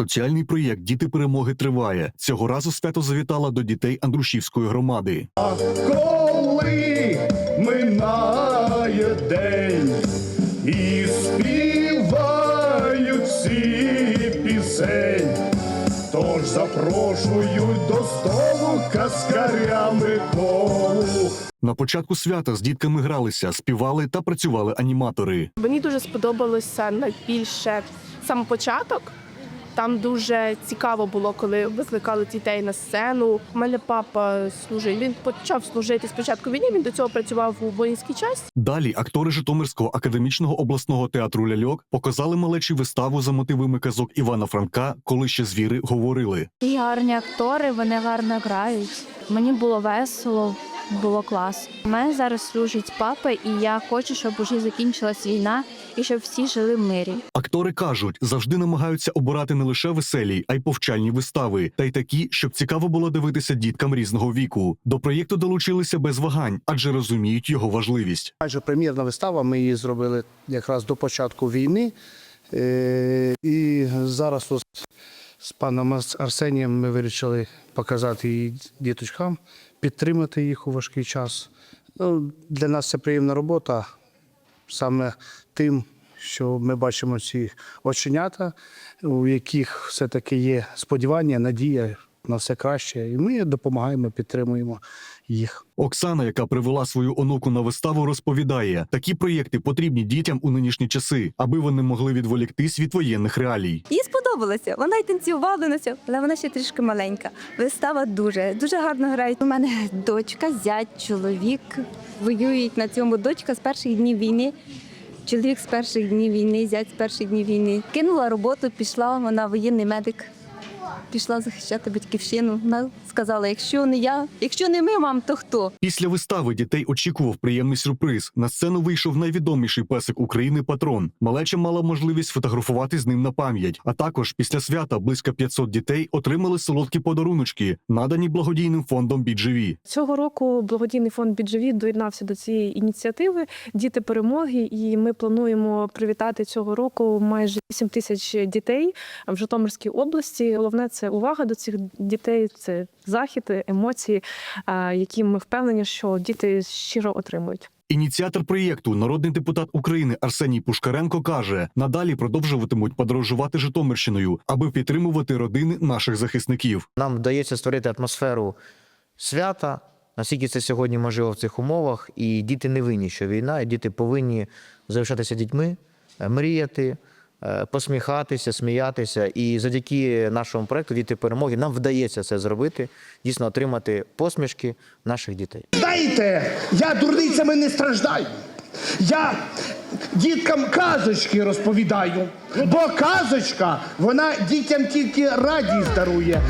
Соціальний проєкт Діти перемоги триває. Цього разу свято завітала до дітей Андрушівської громади. А коли минає день і співають всі пісень, тож запрошують до столу каскаря Миколу. На початку свята з дітками гралися, співали та працювали аніматори. Мені дуже сподобалося найбільше сам початок. Там дуже цікаво було, коли викликали дітей на сцену. У мене папа служив. Він почав служити спочатку війни. Він до цього працював у воїнський час. Далі актори Житомирського академічного обласного театру ляльок показали малечі виставу за мотивами казок Івана Франка, коли ще звіри говорили. І гарні актори, вони гарно грають. Мені було весело, було класно. У мене зараз служить папа, і я хочу, щоб уже закінчилась війна і щоб всі жили в мирі. Актори кажуть, завжди намагаються обирати не лише веселі, а й повчальні вистави, та й такі, щоб цікаво було дивитися діткам різного віку. До проєкту долучилися без вагань, адже розуміють його важливість. Майже прем'єрна вистава. Ми її зробили якраз до початку війни. Е, І зараз ось з паном Арсенієм ми вирішили показати її діточкам, підтримати їх у важкий час. Ну, Для нас це приємна робота саме тим, що ми бачимо ці оченята, у яких все-таки є сподівання, надія на все краще. І ми допомагаємо, підтримуємо їх. Оксана, яка привела свою онуку на виставу, розповідає: такі проєкти потрібні дітям у нинішні часи, аби вони могли відволіктись від воєнних реалій. Їй сподобалося. Вона й танцювала на цьому, але вона ще трішки маленька. Вистава дуже, дуже гарно грає. У мене дочка, зять, чоловік воюють на цьому. Дочка з перших днів війни. Чоловік з перших днів війни, зять з перших днів війни. Кинула роботу, пішла, вона воєнний медик. Пішла захищати батьківщину. Вона сказала: якщо не я, якщо не ми, мам, то хто? Після вистави дітей очікував приємний сюрприз. На сцену вийшов найвідоміший песик України патрон. Малеча мала можливість фотографувати з ним на пам'ять. А також після свята близько 500 дітей отримали солодкі подаруночки, надані благодійним фондом «Бідживі». Цього року благодійний фонд Біджеві доєднався до цієї ініціативи Діти перемоги. І ми плануємо привітати цього року майже 8 тисяч дітей в Житомирській області. Головне це увага до цих дітей, це захід, емоції, які ми впевнені, що діти щиро отримують. Ініціатор проєкту, народний депутат України Арсеній Пушкаренко каже: надалі продовжуватимуть подорожувати Житомирщиною, аби підтримувати родини наших захисників. Нам вдається створити атмосферу свята. Наскільки це сьогодні можливо в цих умовах, і діти не винні, що війна, і діти повинні залишатися дітьми, е, мріяти, посміхатися, сміятися. І завдяки нашому проекту Діти перемоги нам вдається це зробити, дійсно отримати посмішки наших дітей. Знаєте, я дурницями не страждаю. Я діткам казочки розповідаю, бо казочка вона дітям тільки радість дарує.